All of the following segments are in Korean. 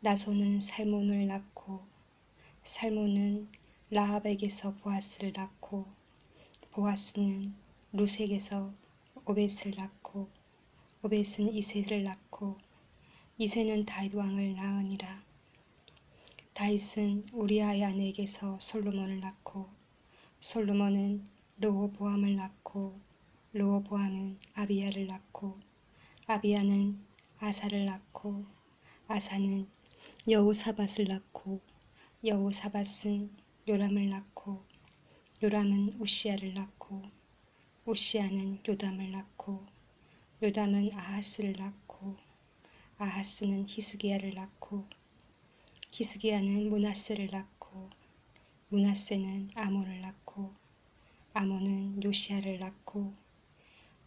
나손은 살몬을 낳고 살몬은 라합에게서 보아스를 낳고 보아스는 루색에서 오벳을 낳고 오벳은 이셋을 낳고 이셋은 다윗 왕을 낳으니라. 다윗은 우리아의 아내에게서 솔로몬을 낳고 솔로몬은 로호보암을 낳고 로호보암은 아비야를 낳고 아비야는 아사를 낳고 아사는 여호사밧을 낳고 여호사밧은 요람을 낳고 요람은 우시아를 낳고 우시아는 요담을 낳고 요담은 아하스를 낳고 아하스는 히스기야를 낳고 히스기야는 문하세를 낳고 문하세는 아몬을 낳고 아몬은 요시아를 낳고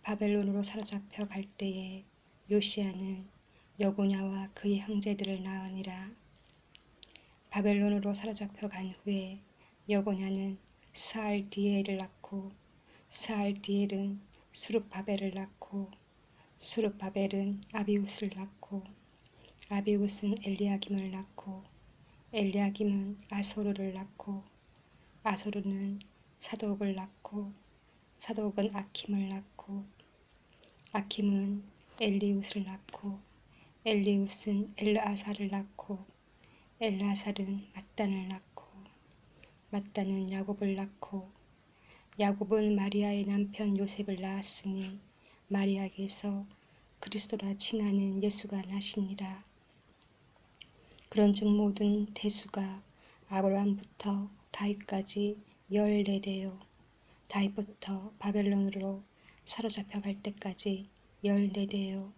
바벨론으로 사로잡혀 갈 때에 요시아는 여고냐와 그의 형제들을 낳으니라. 바벨론으로 사로잡혀 간 후에 여고냐는 사알디엘을 낳고 사알디엘은 수룹바벨을 낳고 수룹바벨은 아비우스를 낳고 아비우스는 엘리야김을 낳고 엘리야김은 아소르를 낳고 아소르는 사독을 낳고 사독은 아킴을 낳고 아킴은 엘리우스를 낳고 엘리우스는 엘르아사를 낳고 엘르아살은 마단을 낳고 마단은 야곱을 낳고 야곱은 마리아의 남편 요셉을 낳았으니 마리아에게서 그리스도라 칭하는 예수가 나시니라. 그런즉 모든 대수가 아브라함부터 다윗까지 열네 대요. 다윗부터 바벨론으로 사로잡혀 갈 때까지 열네 대요.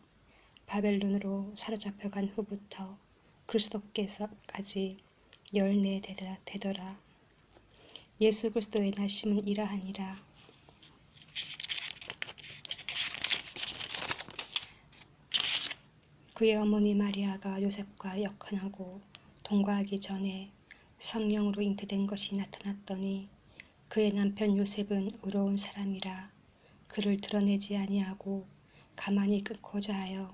바벨론으로 사로잡혀 간 후부터 그리스도께서까지 열네 되더라. 예수 그리스도의 나심은 이러하니라. 그의 어머니 마리아가 요셉과 역한하고 동거하기 전에 성령으로 잉태된 것이 나타났더니 그의 남편 요셉은 의로운 사람이라 그를 드러내지 아니하고 가만히 끊고자 하여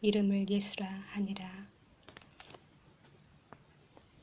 이름을 예수라 하니라.